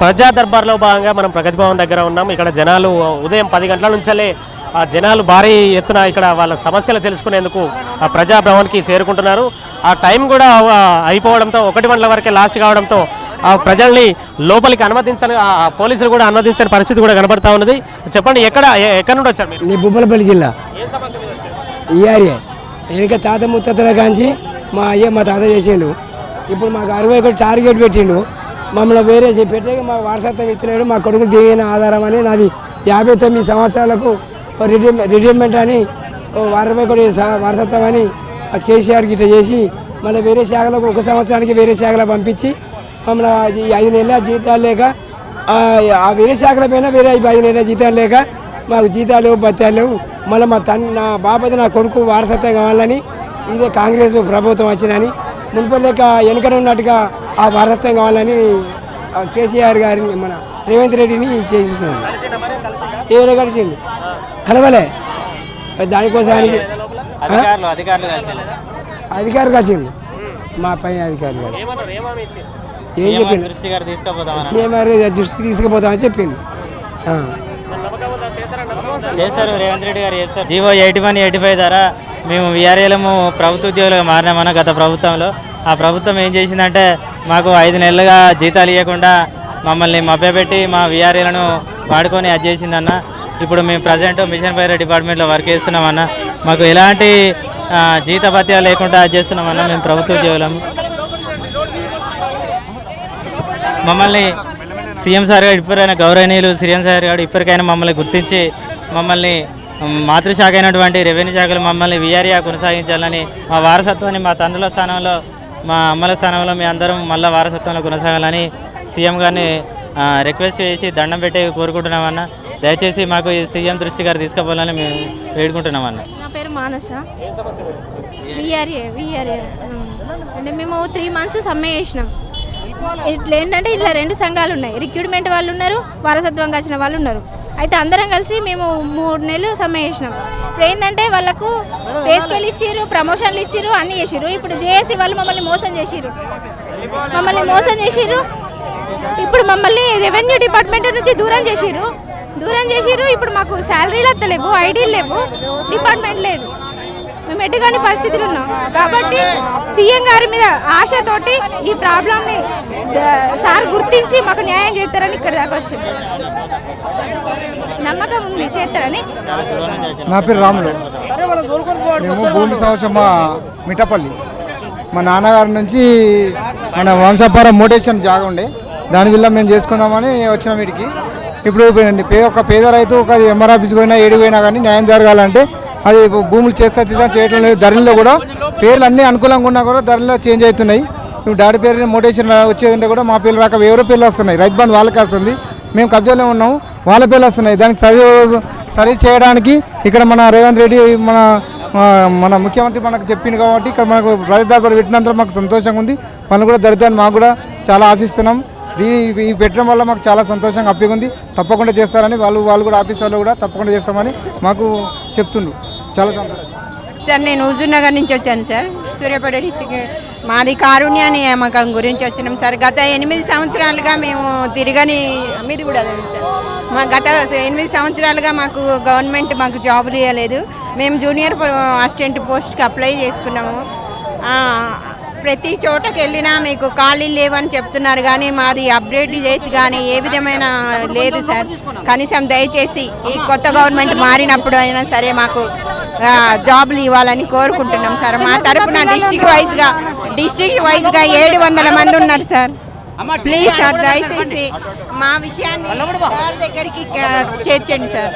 ప్రజా దర్బార్లో భాగంగా మనం ప్రగతి భవన్ దగ్గర ఉన్నాం. ఇక్కడ జనాలు ఉదయం పది గంటల నుంచే ఆ జనాలు భారీ ఎత్తున ఇక్కడ వాళ్ళ సమస్యలు తెలుసుకునేందుకు ఆ ప్రజా భవన్కి చేరుకుంటున్నారు. ఆ టైం కూడా అయిపోవడంతో ఒకటి గంటల వరకే లాస్ట్ కావడంతో ఆ ప్రజల్ని లోపలికి అనుమతించని పోలీసులు కూడా అనుమతించని పరిస్థితి కూడా కనబడతా ఉన్నది. చెప్పండి ఎక్కడ ఎక్కడ నుండి వచ్చారు మీరు? బుబ్బలపల్లి జిల్లా. ఈ ఏరియా వెనక తాత ముత్తతల కాంచి మా అయ్య మా తాత చేసిండు. ఇప్పుడు మాకు అరవై ఒకటి టార్గెట్ పెట్టిండు. మమ్మల్ని వేరే చెప్పేట పెట్టే మా వారసత్వం ఇస్తలేడు మా కొడుకులు దిగిన ఆధారం అని. నాది యాభై తొమ్మిది సంవత్సరాలకు రిటైర్ రిటైర్మెంట్ అని ఓ కూడా వారసత్వం అని కేసీఆర్ గిట్ట చేసి మళ్ళీ వేరే శాఖలకు ఒక సంవత్సరానికి వేరే శాఖలో పంపించి మమ్మల్ని ఐదు నెలల జీతాలు లేక ఆ వేరే శాఖల పైన వేరే ఐదు నెలల జీతాలు లేక మాకు జీతాలు లేవు లేవు. మళ్ళీ మా తన్ నా బాపది నా కొడుకు వారసత్వం కావాలని ఇదే కాంగ్రెస్ ప్రభుత్వం వచ్చినని మున్పటి లెక్క ఉన్నట్టుగా ఆ వారసత్వం కావాలని కేసీఆర్ గారిని మన రేవంత్ రెడ్డిని చేస్తున్నాను ఎవరో కలిసిండు కలవలే. దానికోసానికి అధికారులు అధికారులు కలిసి అధికారులు కలిసిండు మా పై అధికారులు ఏమని ఏం తీసుకుపోతామని సీఎం గారు దృష్టికి తీసుకుపోతామని చెప్పింది చేస్తారు రేవంత్ రెడ్డి గారు చేస్తారు. G O eighty one eighty five ద్వారా మేము విఆర్ఏలము ప్రభుత్వ ఉద్యోగులుగా మారినామన్న గత ప్రభుత్వంలో. ఆ ప్రభుత్వం ఏం చేసిందంటే మాకు ఐదు నెలలుగా జీతాలు ఇవ్వకుండా మమ్మల్ని మభ్యపెట్టి మా విఆర్ఏలను వాడుకొని అది చేసిందన్న. ఇప్పుడు మేము ప్రజెంట్ మిషన్ ఫైర్ డిపార్ట్మెంట్లో వర్క్ చేస్తున్నామన్న. మాకు ఎలాంటి ఆ, జీతభత్యాలు లేకుండా అది చేస్తున్నామన్న మేము ప్రభుత్వ ఉద్యోగులము మమ్మల్ని సీఎం సార్ గారు ఇప్పటికైనా గౌరవనీయులు సీఎం సార్ గారు ఇప్పటికైనా మమ్మల్ని గుర్తించి మమ్మల్ని మాతృశాఖ అయినటువంటి రెవెన్యూ శాఖలు మమ్మల్ని విఆర్ఏ కొనసాగించాలని మా వారసత్వాన్ని మా తండ్రుల స్థానంలో మా అమ్మల స్థానంలో మీ అందరం మళ్ళీ వారసత్వంలో కొనసాగాలని సీఎం గారిని రిక్వెస్ట్ చేసి దండం పెట్టి కోరుకుంటున్నామన్న. దయచేసి మాకు ఈ సీఎం దృష్టి గారు తీసుకుపోవాలని మేము వేడుకుంటున్నామన్న. నా పేరు మానస. అంటే మేము త్రీ మంత్స్ సమ్మె చేసినాం. ఇట్లా ఏంటంటే ఇట్లా రెండు సంఘాలు ఉన్నాయి. రిక్రూట్మెంట్ వాళ్ళు ఉన్నారు వారసత్వంగా వచ్చిన వాళ్ళు ఉన్నారు. అయితే అందరం కలిసి మేము మూడు నెలలు సమ్మె చేసినాం. ఇప్పుడు ఏంటంటే వాళ్ళకు పేస్కేలు ఇచ్చిర్రు ప్రమోషన్లు ఇచ్చిర్రు అన్నీ చేసిర్రు. ఇప్పుడు జేఏసీ వాళ్ళు మమ్మల్ని మోసం చేసిర్రు. మమ్మల్ని మోసం చేసిర్రు. ఇప్పుడు మమ్మల్ని రెవెన్యూ డిపార్ట్మెంట్ నుంచి దూరం చేసిర్రు. దూరం చేసిర్రు. ఇప్పుడు మాకు శాలరీలు వస్తలేవు ఐడీలు లేవు డిపార్ట్మెంట్ లేదు. మేము ఎటుగాని పరిస్థితులు ఉన్నాం. కాబట్టి సీఎం గారి మీద ఆశతోటి ఈ ప్రాబ్లంని సార్ గుర్తించి మాకు న్యాయం చేస్తారని ఇక్కడ దాకా వచ్చింది. నమ్మకం ఉంది చేస్తారని. నా పేరు రాములు. మేము భూమి సంవత్సరం మా మిఠపల్లి. మా నాన్నగారి నుంచి మన వంశపారం మోటేషన్ జాగా ఉండే. దాని వల్ల మేము చేసుకుందామని వచ్చిన వీటికి ఇప్పుడు పే ఒక పేద రైతు ఒక ఎంఆర్ ఆఫీస్కి పోయినా ఏడికి పోయినా కానీ న్యాయం జరగాలంటే అది భూములు చేస్తా చేస్తా చేయడం లేదు. ధరల్లో కూడా పేర్లు అన్నీ అనుకూలంగా ఉన్నా కూడా ధరల్లో చేంజ్ అవుతున్నాయి. నువ్వు డాడీ పేరు మోటేషన్ వచ్చేదంటే కూడా మా పేర్లు రాక ఎవరో పేర్లు వస్తున్నాయి. రైతు బంధు వాళ్ళకి వస్తుంది. మేము కబ్జాలో ఉన్నాము వాళ్ళ పేర్లు వస్తున్నాయి. దానికి సరి సరి చేయడానికి ఇక్కడ మన రేవంత్ రెడ్డి మన మన ముఖ్యమంత్రి మనకు చెప్పింది కాబట్టి ఇక్కడ మనకు రాజదర్బార్ పెట్టినంత మాకు సంతోషంగా ఉంది. పనులు కూడా జరుగుతాయని మాకు కూడా చాలా ఆశిస్తున్నాం. ఈ పెట్టడం వల్ల మాకు చాలా సంతోషంగా హ్యాపీగా ఉంది. తప్పకుండా చేస్తారని వాళ్ళు వాళ్ళు కూడా ఆఫీస్ వాళ్ళు కూడా తప్పకుండా చేస్తామని మాకు చెప్తుండ్రు. చాలా సంతోషం. సార్ నేను హుజూర్ నగర్ నుంచి వచ్చాను సార్. సూర్యాపేట డిస్టిక్ మాది కారుణ్య నియామకం గురించి వచ్చినాం సార్. గత ఎనిమిది సంవత్సరాలుగా మేము తిరగని మీది కూడా అదే సార్. మా గత ఎనిమిది సంవత్సరాలుగా మాకు గవర్నమెంట్ మాకు జాబులు ఇవ్వలేదు. మేము జూనియర్ పో- అసిస్టెంట్ పోస్ట్కి అప్లై చేసుకున్నాము. ప్రతి చోటకి వెళ్ళినా మీకు ఖాళీలు లేవని చెప్తున్నారు కానీ మాది అప్డేట్ చేసి కానీ ఏ విధమైన లేదు సార్. కనీసం దయచేసి ఈ కొత్త గవర్నమెంట్ మారినప్పుడు అయినా సరే మాకు జాబులు ఇవ్వాలని కోరుకుంటున్నాం సార్. మా తరపున డిస్టిక్ వైజ్గా డిస్టిక్ వైజ్గా ఏడు వందల మంది ఉన్నారు సార్. ప్లీజ్ సార్ దయచేసి మా విషయాన్ని సార్ దగ్గరికి చేర్చండి సార్.